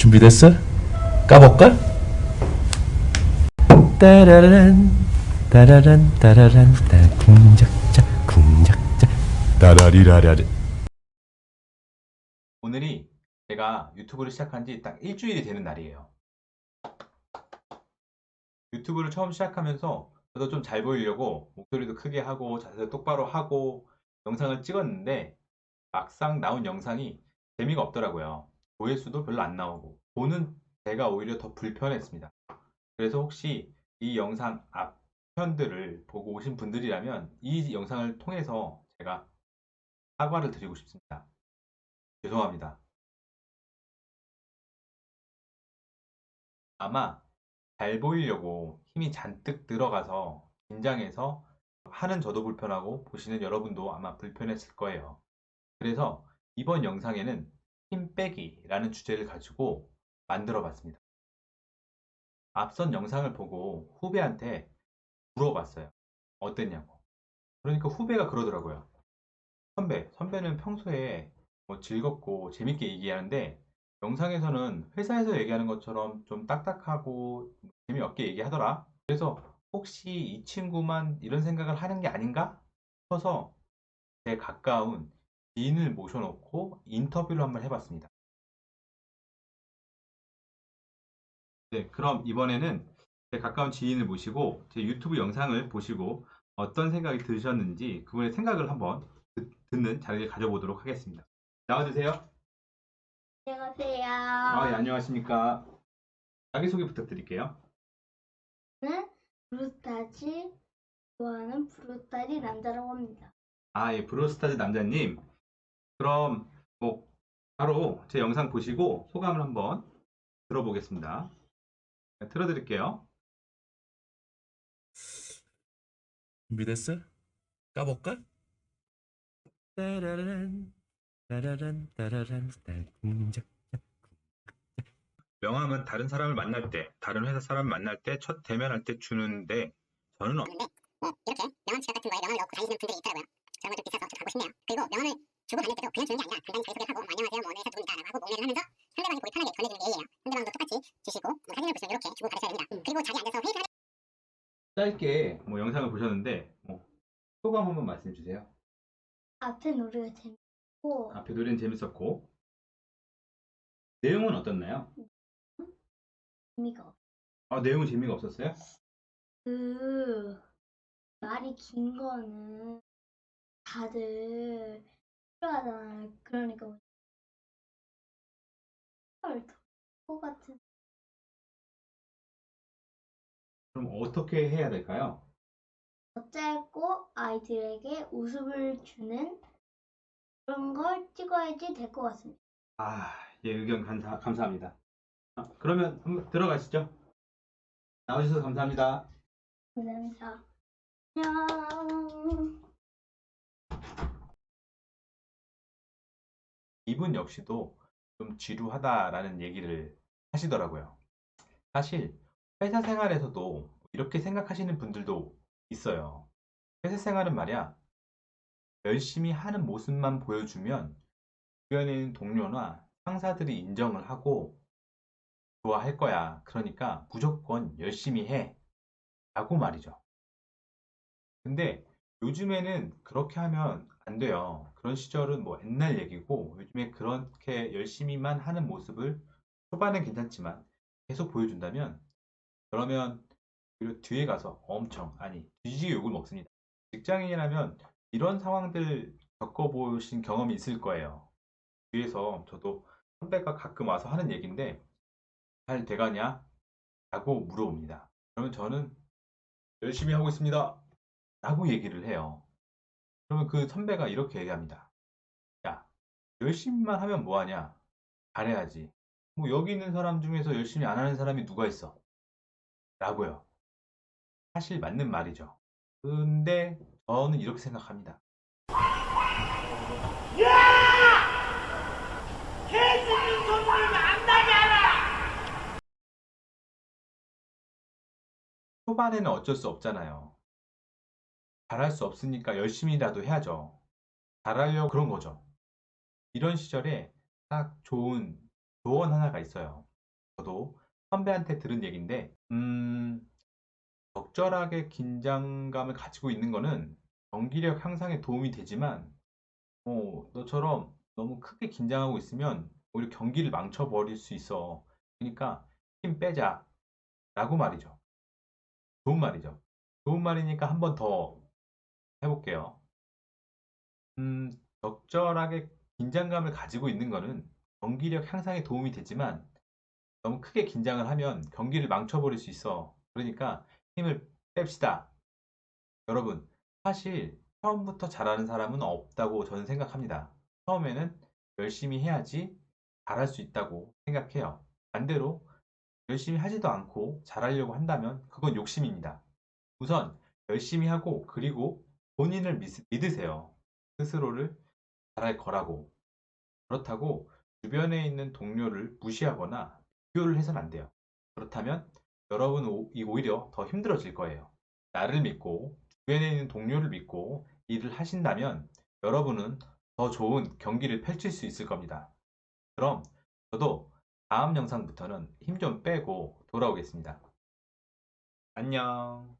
준비됐어? 까볼까? 따라란 따라란 따라란 따 궁작자 궁작자 따라리라라리 오늘이 제가 유튜브를 시작한 지 딱 일주일이 되는 날이에요. 유튜브를 처음 시작하면서 저도 좀 잘 보이려고 목소리도 크게 하고 자세도 똑바로 하고 영상을 찍었는데 막상 나온 영상이 재미가 없더라고요. 조회수도 별로 안 나오고 보는 제가 오히려 더 불편했습니다. 그래서 혹시 이 영상 앞 편들을 보고 오신 분들이라면 이 영상을 통해서 제가 사과를 드리고 싶습니다. 죄송합니다. 아마 잘 보이려고 힘이 잔뜩 들어가서 긴장해서 하는 저도 불편하고 보시는 여러분도 아마 불편했을 거예요. 그래서 이번 영상에는 힘 빼기라는 주제를 가지고 만들어 봤습니다. 앞선 영상을 보고 후배한테 물어봤어요. 어땠냐고. 그러니까 후배가 그러더라고요. 선배, 선배는 평소에 뭐 즐겁고 재밌게 얘기하는데 영상에서는 회사에서 얘기하는 것처럼 좀 딱딱하고 재미없게 얘기하더라. 그래서 혹시 이 친구만 이런 생각을 하는 게 아닌가 싶어서 제 가까운 지인을 모셔놓고 인터뷰를 한번 해봤습니다. 네, 그럼 이번에는 제 가까운 지인을 모시고 제 유튜브 영상을 보시고 어떤 생각이 드셨는지 그분의 생각을 한번 듣- 듣는 자리를 가져보도록 하겠습니다. 나와주세요. 안녕하세요. 아, 예, 안녕하십니까. 자기소개 부탁드릴게요. 저는 브루스타즈 좋아하는 브루스타즈 남자라고 합니다. 아, 예, 브로스타즈 남자님. 그럼, 뭐, 바로 제 영상 보시고 소감을 한번 들어보겠습니다. 네, 틀어드릴게요. 준비됐어? 까볼까? 따라란 따라란 따라란 따 궁작자 명함은 다른 사람을 만날 때, 다른 회사 사람을 만날 때, 첫 대면할 때 주는데, 저는 어- 뭐 이렇게 명함 지갑 같은 거에 명함을 넣고 다니시는 분들이 있더라고요. 그런 것좀 비싸서 좀 가고 싶네요. 그리고 명함을 주고 다닐 때도 그냥 주는 게 아니라 간단히 자기소개하고 뭐 안녕하세요, 뭐 오늘 회사 누구니까 라고 하고 목례를 하면서 상대방이 보기 편하게 전해주는 게 예의예요. 상대방도 똑같이 주시고 뭐 사진을 보시면 이렇게 주고 받으셔야 됩니다. 그리고 자기 앉아서 회의를 하는 짧게 뭐 영상을 보셨는데, 뭐, 소감 한번 말씀해 주세요. 앞에 노래가 재밌고 앞에 노래는 재밌었고, 내용은 어떻나요? 재미가 없어. 아, 내용은 재미가 없었어요? 그 말이 긴 거는 다들 싫어하잖아요. 그러니까 헐더 같은 그럼 어떻게 해야 될까요? 더 짧고 아이들에게 웃음을 주는 그런 걸 찍어야지 될 것 같습니다. 아, 예, 의견 감사, 감사합니다. 아, 그러면 한번 들어가시죠. 나오셔서 감사합니다. 감사합니다. 안녕. 이분 역시도 좀 지루하다라는 얘기를 하시더라고요. 사실 회사 생활에서도 이렇게 생각하시는 분들도 있어요. 회사 생활은 말이야, 열심히 하는 모습만 보여주면 주변에 있는 동료나 상사들이 인정을 하고 좋아할 거야. 그러니까 무조건 열심히 해. 라고 말이죠. 근데 요즘에는 그렇게 하면 안 돼요. 그런 시절은 뭐 옛날 얘기고 요즘에 그렇게 열심히만 하는 모습을 초반엔 괜찮지만 계속 보여준다면 그러면 오히려 뒤에 가서 엄청 아니 뒤지게 욕을 먹습니다. 직장인이라면 이런 상황들 겪어보신 경험이 있을 거예요. 뒤에서 저도 선배가 가끔 와서 하는 얘기인데 잘 돼가냐? 라고 물어봅니다. 그러면 저는 열심히 하고 있습니다. 라고 얘기를 해요. 그러면 그 선배가 이렇게 얘기합니다. 야, 열심히만 하면 뭐하냐? 잘해야지. 뭐 여기 있는 사람 중에서 열심히 안 하는 사람이 누가 있어? 라고요. 사실 맞는 말이죠. 근데 저는 이렇게 생각합니다. 초반에는 어쩔 수 없잖아요. 잘할 수 없으니까 열심히라도 해야죠. 잘하려고 그런 거죠. 이런 시절에 딱 좋은 조언 하나가 있어요. 저도 선배한테 들은 얘기인데, 음, 적절하게 긴장감을 가지고 있는 거는 경기력 향상에 도움이 되지만, 어, 너처럼 너무 크게 긴장하고 있으면 오히려 경기를 망쳐버릴 수 있어. 그러니까 힘 빼자. 라고 말이죠. 좋은 말이죠. 좋은 말이니까 한 번 더 해볼게요. 음, 적절하게 긴장감을 가지고 있는 거는 경기력 향상에 도움이 되지만 너무 크게 긴장을 하면 경기를 망쳐버릴 수 있어. 그러니까 힘을 뺍시다. 여러분, 사실 처음부터 잘하는 사람은 없다고 저는 생각합니다. 처음에는 열심히 해야지 잘할 수 있다고 생각해요. 반대로 열심히 하지도 않고 잘하려고 한다면 그건 욕심입니다. 우선 열심히 하고 그리고 본인을 믿- 믿으세요. 스스로를 잘할 거라고. 그렇다고 주변에 있는 동료를 무시하거나 비교를 해서는 안 돼요. 그렇다면 여러분 오- 이 오히려 더 힘들어질 거예요. 나를 믿고 주변에 있는 동료를 믿고 일을 하신다면 여러분은 더 좋은 경기를 펼칠 수 있을 겁니다. 그럼 저도 다음 영상부터는 힘 좀 빼고 돌아오겠습니다. 안녕.